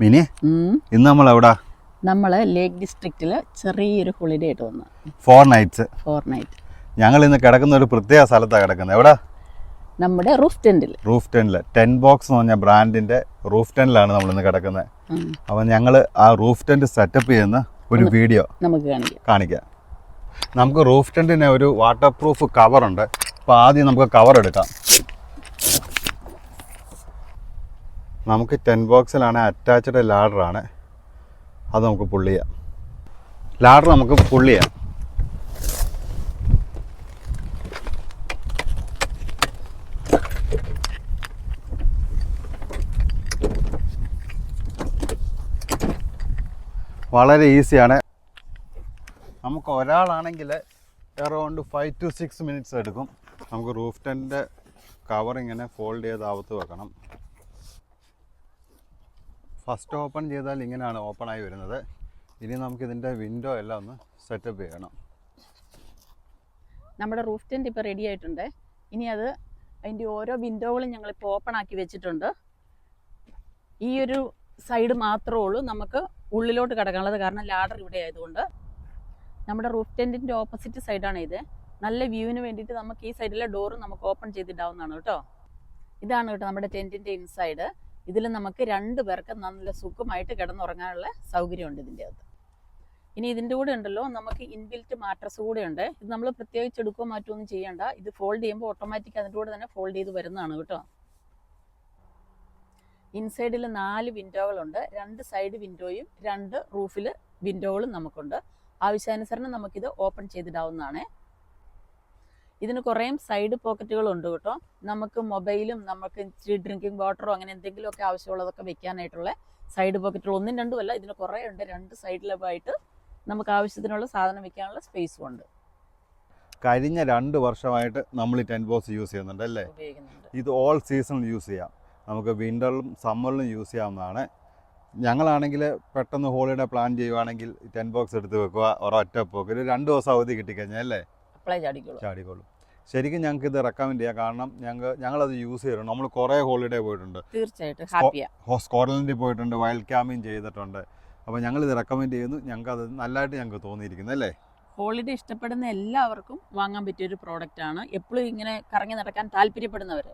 Mini ഇന്ന് നമ്മൾ എവിടാ നമ്മൾ ലേക്ക് ഡിസ്ട്രിക്റ്റിൽ ചെറിയൊരു ഹോളിഡേ ആയിട്ട് വന്നു. ഫോർ നൈറ്റ്സ് ഫോർ നൈറ്റ് ഞങ്ങൾ ഇന്ന് കിടക്കുന്ന ഒരു പ്രത്യേക സ്ഥലത്താണ് കിടക്കുന്നത്. എവിടെ? നമ്മുടെ റൂഫ് ടെന്റിൽ റൂഫ് ടെന്റിൽ ടെൻ ബോക്സ് എന്ന് പറഞ്ഞ ബ്രാൻഡിന്റെ റൂഫ് ടെന്റിലാണ് നമ്മൾ ഇന്ന് കിടക്കുന്നത്. അപ്പം ഞങ്ങൾ ആ റൂഫ് ടെന്റ് സെറ്റപ്പ് ചെയ്യുന്ന ഒരു വീഡിയോ നമുക്ക് കാണിക്കാം. കാണിക്കാം. നമുക്ക് റൂഫ് ടെന്റിന് ഒരു വാട്ടർ പ്രൂഫ് കവറുണ്ട് അപ്പോൾ ആദ്യം നമുക്ക് കവർ എടുക്കാം. നമുക്ക് ടെൻ ബോക്സിലാണ് അറ്റാച്ച്ഡ് ലാഡറാണ് അത് നമുക്ക് പുള്ളി ചെയ്യാം. ലാഡർ നമുക്ക് പുള്ളി ചെയ്യാം. വളരെ ഈസിയാണ് നമുക്ക് ഒരാളാണെങ്കിൽ around five to six minutes എടുക്കും. നമുക്ക് റൂഫ് ടെന്റിന്റെ കവർ ഇങ്ങനെ ഫോൾഡ് ചെയ്ത് അകത്ത് വെക്കണം. ഫസ്റ്റ് ഓപ്പൺ ചെയ്താൽ ഇങ്ങനെയാണ് ഓപ്പൺ ആയി വരുന്നത്. ഇനി നമുക്കിതിന്റെ വിൻഡോ എല്ലാം ഒന്ന് സെറ്റപ്പ് ചെയ്യണം. നമ്മുടെ റൂഫ് ടെന്റ് ഇപ്പോൾ റെഡി ആയിട്ടുണ്ട്. ഇനി അത് അതിന്റെ ഓരോ വിൻഡോകളും ഞങ്ങളിപ്പോൾ ഓപ്പൺ ആക്കി വെച്ചിട്ടുണ്ട്. ഈ ഒരു സൈഡ് മാത്രമേ ഉള്ളൂ നമുക്ക് ഉള്ളിലോട്ട് കിടക്കാനുള്ളത്. കാരണം ലാഡർ ഇവിടെ ആയതുകൊണ്ട്. നമ്മുടെ റൂഫ് ടെന്റിന്റെ ഓപ്പോസിറ്റ് സൈഡാണ് ഇത്. നല്ല വ്യൂവിന് വേണ്ടിയിട്ട് നമുക്ക് ഈ സൈഡിലെ ഡോറും നമുക്ക് ഓപ്പൺ ചെയ്തിട്ടാവുന്നതാണ് കേട്ടോ. ഇതാണ് കേട്ടോ നമ്മുടെ ടെന്റിന്റെ ഇൻസൈഡ് ഇതിൽ നമുക്ക് രണ്ട് പേർക്ക് നല്ല സുഖമായിട്ട് കിടന്നുറങ്ങാനുള്ള സൗകര്യമുണ്ട് ഇതിന്റെ അകത്ത്. ഇനി ഇതിന്റെ കൂടെ ഉണ്ടല്ലോ നമുക്ക് ഇൻബിൽറ്റ് മാട്രസ് കൂടെ ഉണ്ട്. ഇത് നമ്മൾ പ്രത്യേകിച്ച് എടുക്കുകയോ മാറ്റുകയോ ഒന്നും ചെയ്യേണ്ട. ഇത് ഫോൾഡ് ചെയ്യുമ്പോൾ ഓട്ടോമാറ്റിക് അതിന്റെ കൂടെ തന്നെ ഫോൾഡ് ചെയ്ത് വരുന്നതാണ് കേട്ടോ. ഇൻസൈഡിൽ നാല് വിൻഡോകളുണ്ട് രണ്ട് സൈഡ് വിൻഡോയും രണ്ട് റൂഫിൽ വിൻഡോകളും നമുക്കുണ്ട്. ആവശ്യാനുസരണം നമുക്കിത് ഓപ്പൺ ചെയ്തിടാവുന്നതാണ്. ഇതിന് കുറേ സൈഡ് പോക്കറ്റുകളുണ്ട് കേട്ടോ. നമുക്ക് മൊബൈലും നമുക്ക് ഇച്ചിരി ഡ്രിങ്കിങ് വാട്ടറോ അങ്ങനെ എന്തെങ്കിലുമൊക്കെ ആവശ്യമുള്ളതൊക്കെ വെക്കാനായിട്ടുള്ള സൈഡ് പോക്കറ്റുകൾ ഒന്നും രണ്ടുമല്ല ഇതിന് കുറേ ഉണ്ട്. രണ്ട് സൈഡിലായിട്ട് നമുക്ക് ആവശ്യത്തിനുള്ള സാധനം വെക്കാനുള്ള സ്പേസും ഉണ്ട്. കഴിഞ്ഞ രണ്ട് വർഷമായിട്ട് നമ്മൾ ഈ ടെൻ ബോക്സ് യൂസ് ചെയ്യുന്നുണ്ട് അല്ലേ? ഇത് ഓൾ സീസണിൽ യൂസ് ചെയ്യാം. നമുക്ക് വിന്ററിലും സമ്മറിലും യൂസ് ചെയ്യാവുന്നതാണ്. ഞങ്ങളാണെങ്കിൽ പെട്ടെന്ന് ഹോളിഡേ പ്ലാൻ ചെയ്യുവാണെങ്കിൽ ടെൻ ബോക്സ് എടുത്ത് വെക്കുക ഒരൊറ്റ പോക്കറ്റ് ഒരു രണ്ട് ദിവസം അവധി കിട്ടിക്കഴിഞ്ഞാൽ അല്ലേ? അപ്ലൈ ചാടിക്കോളൂ. ചാടിക്കോളൂ. ശരിക്കും ഞങ്ങൾക്ക് ഇത് റെക്കമെൻഡ് ചെയ്യാം കാരണം ഞങ്ങൾ അത് യൂസ് ചെയ്തിട്ടുണ്ട് നമ്മൾ കുറേ ഹോളിഡേ പോയിട്ടുണ്ട്. തീർച്ചയായിട്ടും. ഹാപ്പിയാ. സ്കോട്ട്ലൻഡിൽ പോയിട്ടുണ്ട്. വൈൽഡ് ക്യാമ്പിങ് ചെയ്തിട്ടുണ്ട്. അപ്പോൾ ഇത് റെക്കമെൻഡ് ചെയ്യുന്നു. ഞങ്ങൾക്ക് അത് നല്ലതായിട്ട് ഞങ്ങൾക്ക് തോന്നിയിരിക്കുന്നു അല്ലേ? ഹോളിഡേ ഇഷ്ടപ്പെടുന്ന എല്ലാവർക്കും വാങ്ങാൻ പറ്റിയ ഒരു പ്രോഡക്റ്റ് ആണ്. എപ്പോഴും ഇങ്ങനെ കറങ്ങി നടക്കാൻ താല്പര്യപ്പെടുന്നവർ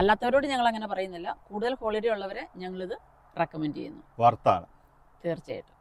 അല്ലാത്തവരോട് ഞങ്ങൾ അങ്ങനെ പറയുന്നില്ല. കൂടുതൽ ഹോളിഡേ ഉള്ളവരെ ഞങ്ങളിത് റെക്കമെൻഡ് ചെയ്യുന്നു. വർത്താണ് തീർച്ചയായിട്ടും.